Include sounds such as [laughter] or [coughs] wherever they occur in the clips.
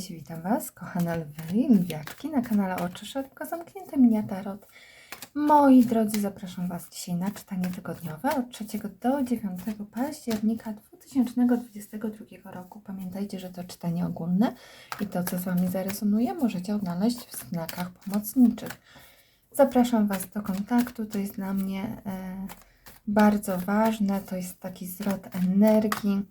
Cześć, witam Was, kochane lwy i lwiaczki na kanale Oczy Szeroko Zamknięte Minia Tarot. Moi drodzy, zapraszam Was dzisiaj na czytanie tygodniowe od 3 do 9 października 2022 roku. Pamiętajcie, że to czytanie ogólne i to, co z Wami zarezonuje, możecie odnaleźć w znakach pomocniczych. Zapraszam Was do kontaktu, to jest dla mnie e, bardzo ważne, to jest taki zwrot energii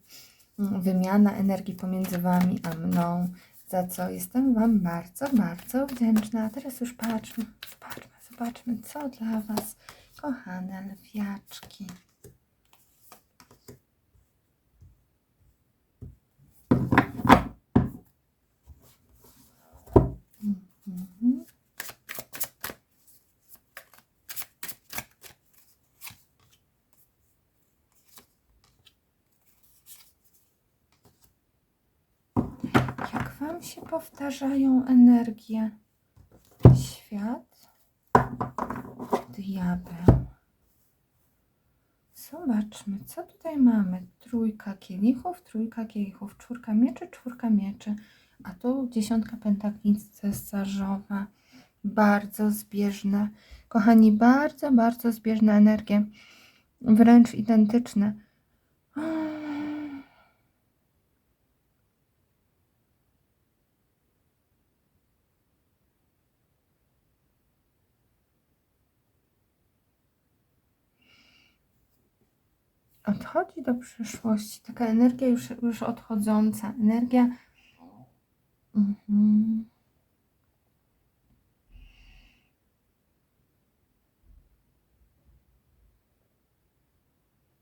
wymiana energii pomiędzy Wami a mną, za co jestem Wam bardzo, bardzo wdzięczna. A teraz już patrzmy, zobaczmy, zobaczmy, co dla Was, kochane lwiaczki. Mhm. Się powtarzają energie? Świat, diabeł. Zobaczmy, co tutaj mamy. Trójka kielichów, trójka kielichów, czwórka mieczy, czwórka mieczy. A tu dziesiątka pentakli cesarzowa. Bardzo zbieżne. Kochani, bardzo, bardzo zbieżne energie. Wręcz identyczne. Odchodzi do przyszłości. Taka energia już, już odchodząca. Energia. Mhm.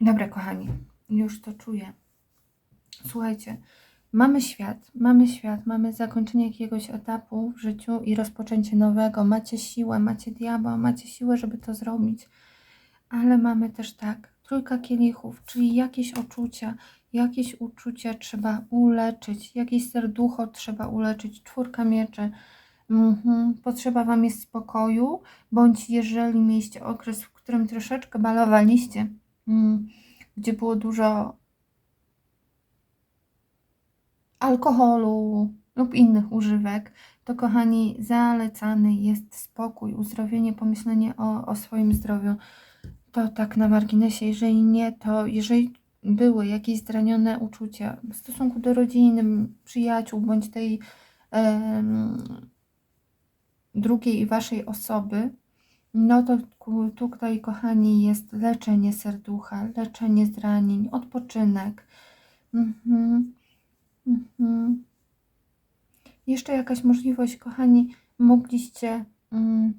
Dobra, kochani, już to czuję. Słuchajcie, mamy świat, mamy świat, mamy zakończenie jakiegoś etapu w życiu i rozpoczęcie nowego. Macie siłę, macie diabła, macie siłę, żeby to zrobić, ale mamy też tak, trójka kielichów, czyli jakieś uczucia, jakieś uczucia trzeba uleczyć, jakieś serducho trzeba uleczyć, czwórka mieczy. Mhm. Potrzeba Wam jest spokoju, bądź jeżeli mieliście okres, w którym troszeczkę balowaliście, mm, gdzie było dużo alkoholu lub innych używek, to kochani, zalecany jest spokój, uzdrowienie, pomyślenie o, o swoim zdrowiu. To tak na marginesie, jeżeli nie, to jeżeli były jakieś zranione uczucia w stosunku do rodziny, przyjaciół bądź tej drugiej waszej osoby, no to tutaj, kochani, jest leczenie serducha, leczenie zranień, odpoczynek. Mhm. Mhm. Jeszcze jakaś możliwość, kochani, mogliście mm,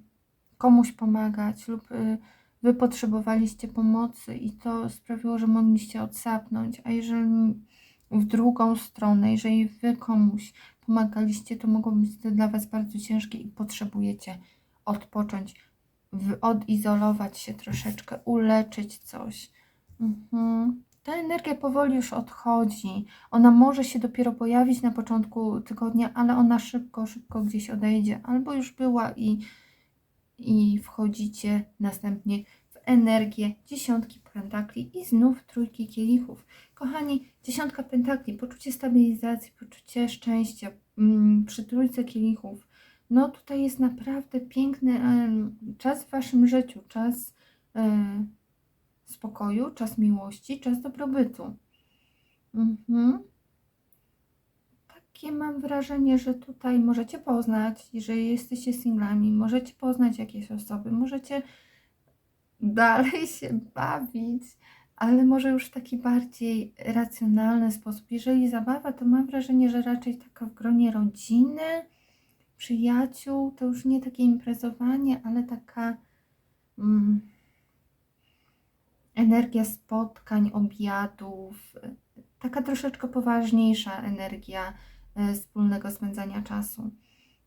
komuś pomagać lub y, wy potrzebowaliście pomocy i to sprawiło, że mogliście odsapnąć, a jeżeli w drugą stronę, jeżeli wy komuś pomagaliście, to mogło być to dla was bardzo ciężkie i potrzebujecie odpocząć, odizolować się troszeczkę, uleczyć coś. Mhm. Ta energia powoli już odchodzi. Ona może się dopiero pojawić na początku tygodnia, ale ona szybko, szybko gdzieś odejdzie, albo już była i i wchodzicie następnie w energię dziesiątki pentakli i znów trójki kielichów. Kochani, dziesiątka pentakli, poczucie stabilizacji, poczucie szczęścia mm, przy trójce kielichów. No tutaj jest naprawdę piękny czas w Waszym życiu, czas e, spokoju, czas miłości, czas dobrobytu. Mhm takie mam wrażenie, że tutaj możecie poznać, jeżeli jesteście singlami, możecie poznać jakieś osoby, możecie dalej się bawić, ale może już w taki bardziej racjonalny sposób. Jeżeli zabawa, to mam wrażenie, że raczej taka w gronie rodziny, przyjaciół, to już nie takie imprezowanie, ale taka mm, energia spotkań, obiadów, taka troszeczkę poważniejsza energia wspólnego spędzania czasu.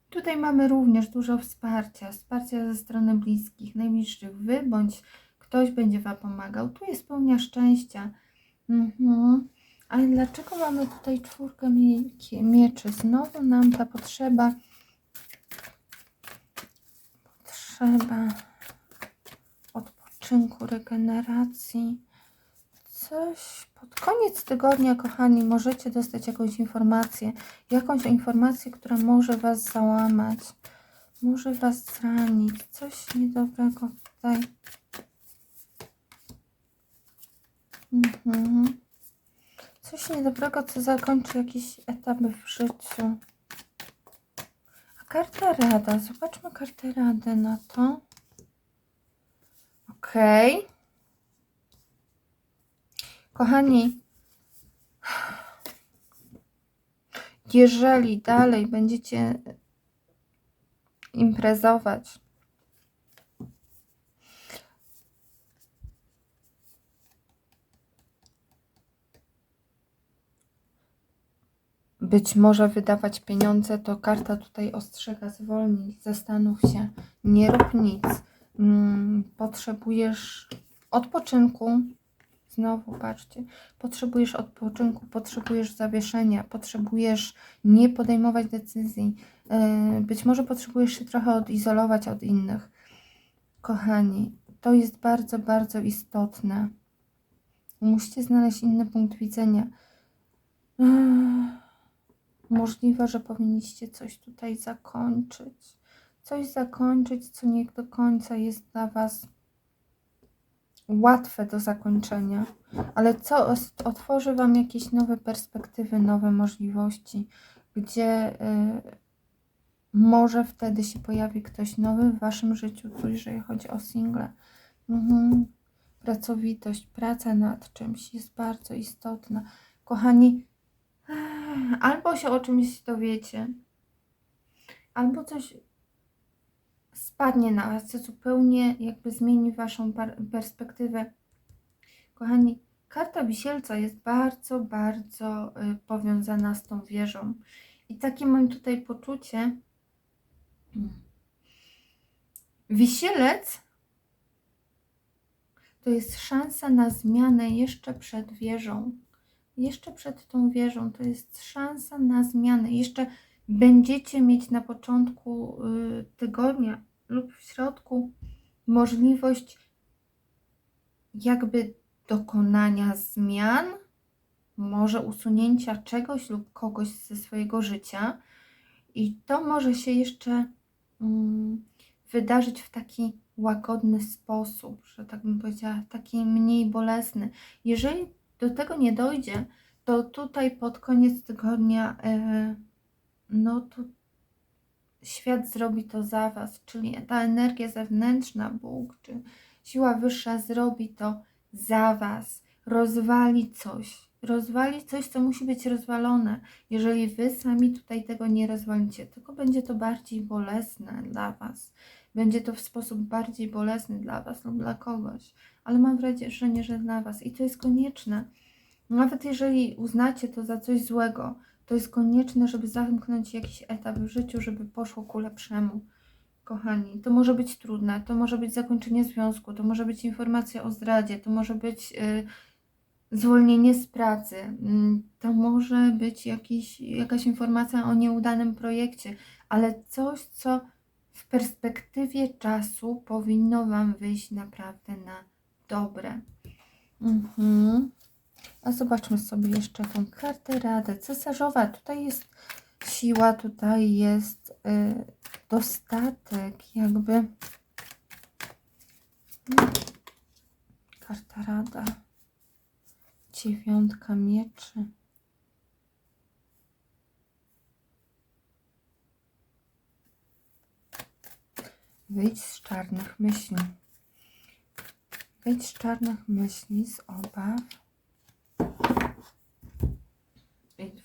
Tutaj mamy również dużo wsparcia, wsparcia ze strony bliskich, najbliższych. Wy bądź ktoś będzie Wam pomagał. Tu jest pełnia szczęścia. Mhm. Ale dlaczego mamy tutaj czwórkę mieczy? Znowu nam ta potrzeba potrzeba odpoczynku, regeneracji. Coś pod koniec tygodnia, kochani, możecie dostać jakąś informację, jakąś informację, która może Was załamać, może Was zranić, coś niedobrego tutaj. Mhm. Coś niedobrego, co zakończy jakiś etap w życiu. A karta rada, zobaczmy kartę rady na to. Okej. Okay. Kochani, jeżeli dalej będziecie imprezować, być może wydawać pieniądze, to karta tutaj ostrzega, zwolnij, zastanów się, nie rób nic. Mm, potrzebujesz odpoczynku, Znowu patrzcie, potrzebujesz odpoczynku, potrzebujesz zawieszenia, potrzebujesz nie podejmować decyzji. E, być może potrzebujesz się trochę odizolować od innych. Kochani, to jest bardzo, bardzo istotne. Musicie znaleźć inny punkt widzenia. Możliwe, że powinniście coś tutaj zakończyć. Coś zakończyć, co nie do końca jest dla Was łatwe do zakończenia, ale co otworzy Wam jakieś nowe perspektywy, nowe możliwości, gdzie y, może wtedy się pojawi ktoś nowy w Waszym życiu, jeżeli chodzi o single. Mhm. Pracowitość, praca nad czymś jest bardzo istotna. Kochani, albo się o czymś dowiecie, albo coś spadnie na Was, co zupełnie jakby zmieni Waszą perspektywę. Kochani, karta wisielca jest bardzo, bardzo y, powiązana z tą wieżą. I takie mam tutaj poczucie. Wisielec to jest szansa na zmianę jeszcze przed wieżą. Jeszcze przed tą wieżą to jest szansa na zmianę. Jeszcze będziecie mieć na początku y, tygodnia lub w środku możliwość jakby dokonania zmian, może usunięcia czegoś lub kogoś ze swojego życia. I to może się jeszcze um, wydarzyć w taki łagodny sposób, że tak bym powiedziała, taki mniej bolesny. Jeżeli do tego nie dojdzie, to tutaj pod koniec tygodnia, yy, no to świat zrobi to za Was, czyli ta energia zewnętrzna, Bóg czy siła wyższa zrobi to za Was, rozwali coś, rozwali coś, co musi być rozwalone. Jeżeli Wy sami tutaj tego nie rozwalicie, tylko będzie to bardziej bolesne dla Was. Będzie to w sposób bardziej bolesny dla Was lub dla kogoś, ale mam wrażenie, że dla Was i to jest konieczne. Nawet jeżeli uznacie to za coś złego, to jest konieczne, żeby zamknąć jakiś etap w życiu, żeby poszło ku lepszemu. Kochani, to może być trudne, to może być zakończenie związku, to może być informacja o zdradzie, to może być y, zwolnienie z pracy, y, to może być jakiś, jakaś informacja o nieudanym projekcie, ale coś, co w perspektywie czasu powinno Wam wyjść naprawdę na dobre. Mhm. A zobaczmy sobie jeszcze tą kartę radę. Cesarzowa, tutaj jest siła, tutaj jest y, dostatek, jakby. Karta rada. Dziewiątka mieczy. Wyjdź z czarnych myśli. Wyjdź z czarnych myśli, z obaw.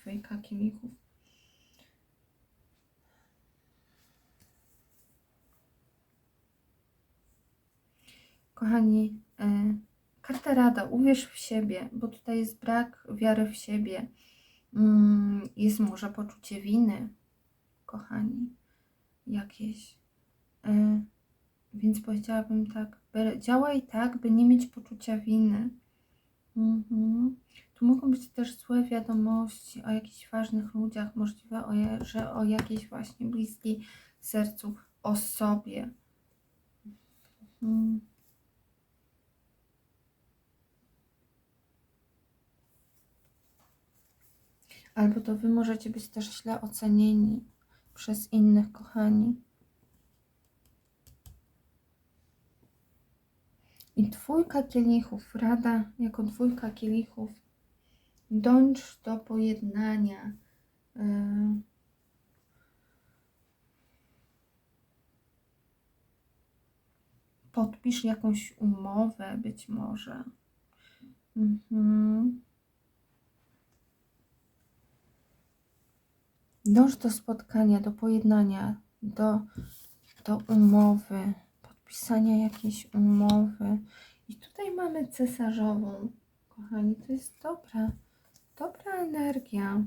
Dwójka kielichów. Kochani, e, karta rada, uwierz w siebie, bo tutaj jest brak wiary w siebie. Mm, jest może poczucie winy, kochani, jakieś. E, więc powiedziałabym tak, działaj tak, by nie mieć poczucia winy. Mhm. Tu mogą być też złe wiadomości o jakichś ważnych ludziach, możliwe, o je, że o jakiejś właśnie bliskiej sercu osobie. Hmm. Albo to Wy możecie być też źle ocenieni przez innych, kochani. I dwójka kielichów, rada jako dwójka kielichów Dąż do pojednania. Yy. Podpisz jakąś umowę, być może. Mhm. Dąż do spotkania, do pojednania, do, do umowy, podpisania jakiejś umowy. I tutaj mamy cesarzową. Kochani, to jest dobra, dobra energia.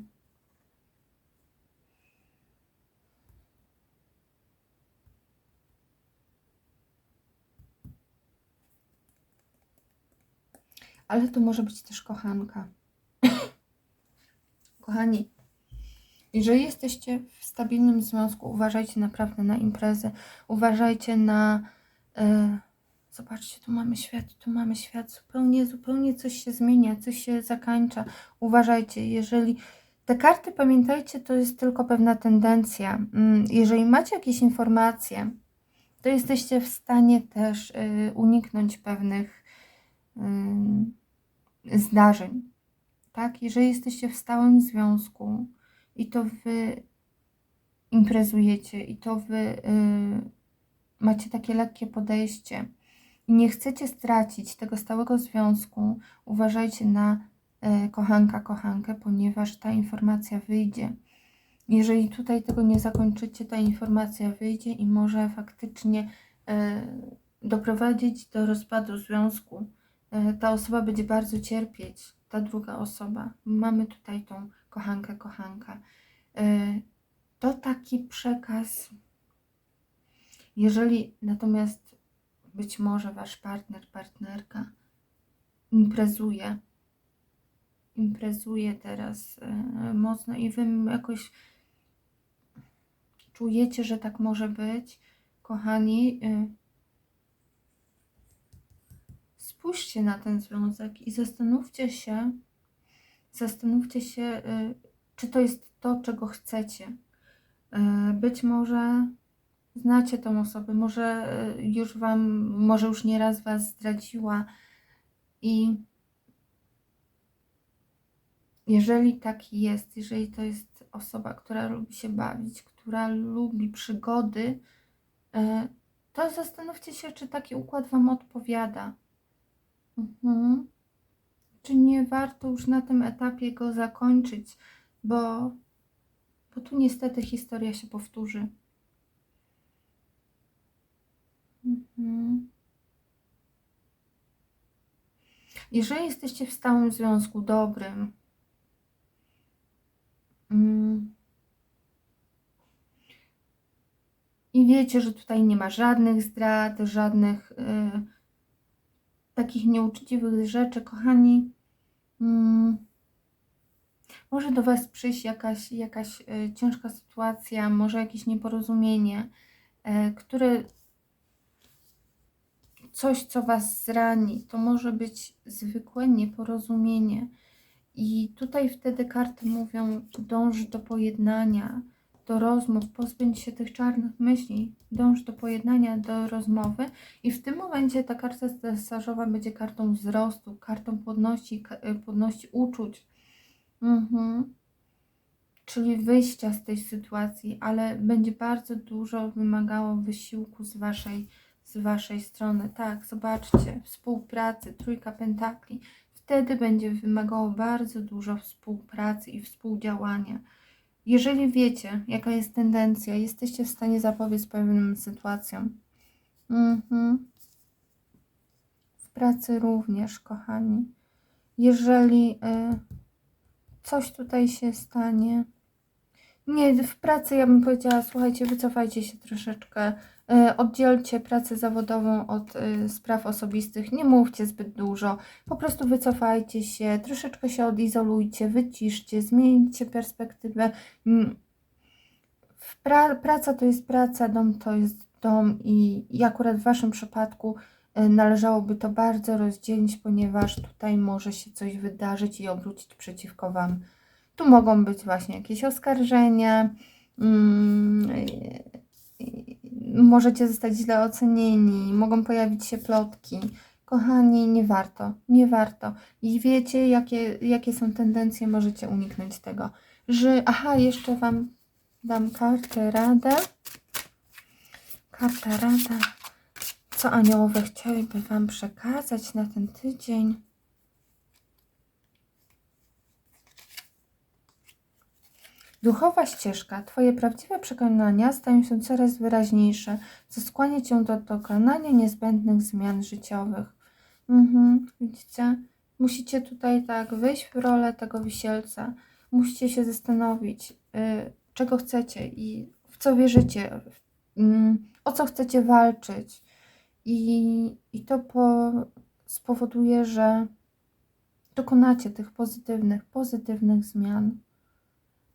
Ale to może być też kochanka. [coughs] Kochani, jeżeli jesteście w stabilnym związku, uważajcie naprawdę na imprezę, uważajcie na. Yy, zobaczcie, tu mamy świat, tu mamy świat, zupełnie, zupełnie coś się zmienia, coś się zakańcza. Uważajcie, jeżeli. Te karty, pamiętajcie, to jest tylko pewna tendencja. Mm, jeżeli macie jakieś informacje, to jesteście w stanie też yy, uniknąć pewnych yy, zdarzeń. Tak, jeżeli jesteście w stałym związku, i to wy imprezujecie, i to wy y, macie takie lekkie podejście nie chcecie stracić tego stałego związku, uważajcie na y, kochanka, kochankę, ponieważ ta informacja wyjdzie. Jeżeli tutaj tego nie zakończycie, ta informacja wyjdzie i może faktycznie y, doprowadzić do rozpadu związku. Y, ta osoba będzie bardzo cierpieć, ta druga osoba. Mamy tutaj tą kochanka, kochanka. E, to taki przekaz. Jeżeli natomiast być może wasz partner, partnerka imprezuje, imprezuje teraz e, mocno i wy jakoś czujecie, że tak może być, kochani, e, spójrzcie na ten związek i zastanówcie się, Zastanówcie się, y, czy to jest to, czego chcecie. Być może znacie tą osobę, może y, już Wam, może już nieraz Was zdradziła i jeżeli tak jest, jeżeli to jest osoba, która lubi się bawić, która lubi przygody, to zastanówcie się, czy taki układ Wam odpowiada. Mhm czy nie warto już na tym etapie go zakończyć, bo, bo tu niestety historia się powtórzy. Mhm. Jeżeli jesteście w stałym związku dobrym, mm, i wiecie, że tutaj nie ma żadnych zdrad, żadnych. Yy, takich nieuczciwych rzeczy, kochani, hmm, może do Was przyjść jakaś, jakaś y, ciężka sytuacja, może jakieś nieporozumienie, y, które coś, co Was zrani, to może być zwykłe nieporozumienie. I tutaj wtedy karty mówią: dąż do pojednania, do rozmów, pozbędź się tych czarnych myśli, dąż do pojednania, do rozmowy i w tym momencie ta karta cesarzowa będzie kartą wzrostu, kartą płodności, y, płodności uczuć, mhm. czyli wyjścia z tej sytuacji, ale będzie bardzo dużo wymagało wysiłku z waszej, z waszej strony. Tak, zobaczcie, współpracy, trójka pentakli, wtedy będzie wymagało bardzo dużo współpracy i współdziałania. Jeżeli wiecie, jaka jest tendencja, jesteście w stanie zapobiec pewnym sytuacjom. Mhm. W pracy również, kochani. Jeżeli y, coś tutaj się stanie, nie, w pracy ja bym powiedziała, słuchajcie, wycofajcie się troszeczkę, E, oddzielcie pracę zawodową od e, spraw osobistych, nie mówcie zbyt dużo, po prostu wycofajcie się, troszeczkę się odizolujcie, wyciszcie, zmieńcie perspektywę. Mm, pra praca to jest praca, dom to jest dom i, i akurat w Waszym przypadku e, należałoby to bardzo rozdzielić, ponieważ tutaj może się coś wydarzyć i obrócić przeciwko Wam. Tu mogą być właśnie jakieś oskarżenia, mm, możecie zostać źle ocenieni, mogą pojawić się plotki. Kochani, nie warto, nie warto. I wiecie, jakie, jakie są tendencje, możecie uniknąć tego. Że, aha, jeszcze Wam dam kartę radę. Karta rada. Co aniołowie chciałyby Wam przekazać na ten tydzień? Duchowa ścieżka, Twoje prawdziwe przekonania stają się coraz wyraźniejsze, co skłania Cię do dokonania niezbędnych zmian życiowych. Mhm, widzicie? Musicie tutaj tak wejść w rolę tego wisielca. Musicie się zastanowić, y, czego chcecie i w co wierzycie, mm, o co chcecie walczyć. I, i to po, spowoduje, że dokonacie tych pozytywnych, pozytywnych zmian.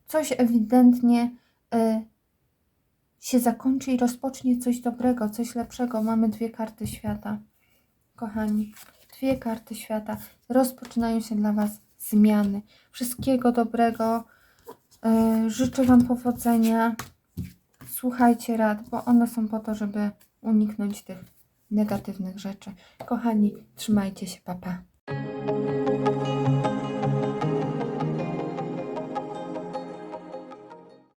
Coś ewidentnie y, się zakończy i rozpocznie coś dobrego, coś lepszego. Mamy dwie karty świata. Kochani, dwie karty świata. Rozpoczynają się dla Was zmiany. Wszystkiego dobrego. Y, życzę Wam powodzenia. Słuchajcie rad, bo one są po to, żeby uniknąć tych negatywnych rzeczy. Kochani, trzymajcie się, papa. Pa.